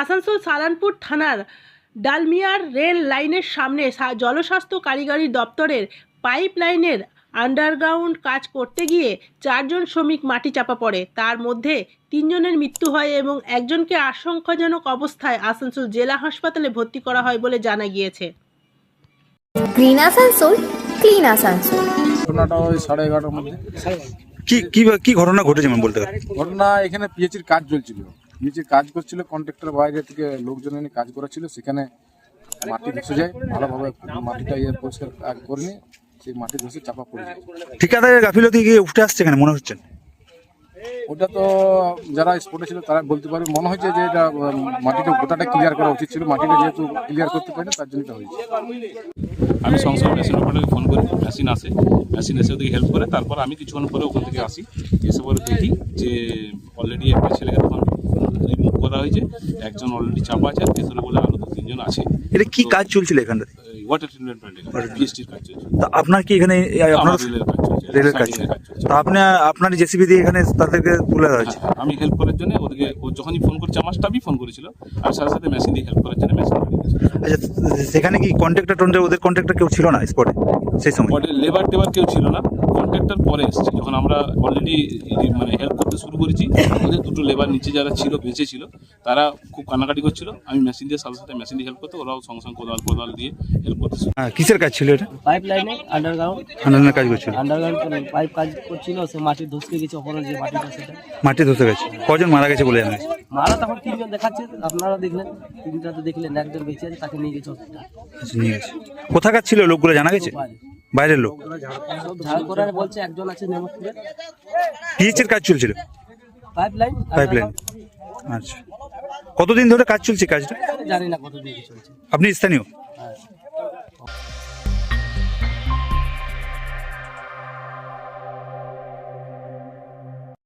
আসানসোল সালানপুর থানার ডালমিয়ার রেল লাইনের সামনে জলস্বাস্থ্য কারিগরি দপ্তরের পাইপ লাইনের আন্ডারগ্রাউন্ড কাজ করতে গিয়ে চারজন শ্রমিক মাটি চাপা পড়ে। তার মধ্যে তিনজনের মৃত্যু হয় এবং একজনকে আশঙ্কাজনক অবস্থায় আসানসোল জেলা হাসপাতালে ভর্তি করা হয় বলে জানা গিয়েছে। Green Asansol clean Asansol. ঘটনাটা ওই সাড়ে এগারোটার মধ্যে। কি কি কি ঘটনা ঘটেছে বলতে ঘটনা এখানে পিএইচির কাজ চলছিল। পিএইচির কাজ করছিল কন্ট্রাক্টর বাইরে থেকে লোকজন এনে কাজ করাছিল সেখানে মাটি ধসে যায়। ভালোভাবে মাটিটা ইয়ে পরিষ্কার আগ করেনি সেই মাটি ধসে চাপা পড়ে যায়। ঠিকাদারের গাফিলতি গিয়ে উঠে আসছে এখানে মনে হচ্ছে? ওটা তো যারা স্পটে ছিল তারা বলতে পারবে। মনে হচ্ছে যে এটা মাটিটা গোটাটা ক্লিয়ার করা উচিত ছিল। মাটিটা যেহেতু ক্লিয়ার করতে পারেনি তার জন্য এটা হয়েছে। আমি সঙ্গে সঙ্গে মেশিন অপারেটরকে ফোন করি। মেশিন আসে। মেশিন এসে ওদিকে হেল্প করে। তারপর আমি কিছুক্ষণ পরে ওখান থেকে আসি। এসে পরে দেখি যে অলরেডি একটা ছেলেকে তখন রিমুভ করা হয়েছে। একজন অলরেডি চাপা আছে আর ভেতরে বলে আরও দু তিনজন আছে। এটা কি কাজ চলছিল এখানটাতে ওয়াটার ট্রিটমেন্ট প্ল্যান্টে পিএসটির কাজ চলছে তা আপনার কি এখানে এই আপনার রেলের কাজ চলছে রেলের কাজ চলছে। তা আপনি আপনার জেসিবি দিয়ে এখানে তাদেরকে তুলে দেওয়া হয়েছে? হ্যাঁ, আমি হেল্প করার জন্য ওদেরকে ও যখনই ফোন করছে আমার স্টাফই ফোন করেছিল। আর সাথে সাথে মেশিন দিয়ে হেল্প করার জন্য মেশিন আচ্ছা সেখানে কি কন্ট্রাক্টর টন্ট্রাক্টর ওদের কন্ট্রাক্টর কেউ ছিল না স্পটে সেই সময়। পরে লেবার টেবার কেউ ছিল না। কন্ট্রাক্টর পরে এসেছে। যখন আমরা অলরেডি মানে হেল্প করতে শুরু করেছি ওদের দুটো লেবার নিচে যারা ছিল বেঁচে ছিল তারা খুব কান্নাকাটি করছিল। আমি মেশিন দিয়ে সাথে সাথে মেশিন দিয়ে হেল্প করতে ওরাও সঙ্গে সঙ্গে কোদাল কোদাল দিয়ে হেল্প করতে হ্যাঁ, কিসের কাজ ছিল এটা? পাইপ লাইনে আন্ডারগ্রাউন্ড আন্ডারগ্রাউন্ড কাজ করছিল। আন্ডারগ্রাউন্ড পাইপ কাজ করছিল সে মাটি ধসকে গেছে ওপরে যে মাটিটা সেটা। মাটি ধসে গেছে। কজন মারা গেছে বলে জানা? গেছে মারা তখন তিনজন দেখাচ্ছে আপনারা দেখলেন? তিনটা তো দেখলেন একজন বেঁচে আছে তাকে নিয়ে গেছে হসপিটাল আচ্ছা, নিয়ে গেছে। কোথাকার ছিল লোকগুলো জানা গেছে? বাইরের লোক। পিএইচের কাজ চলছিল? পাইপলাইন পাইপ লাইন আচ্ছা। কতদিন ধরে কাজ চলছে কাজটা? জানি না কতদিন চলছে। আপনি স্থানীয়?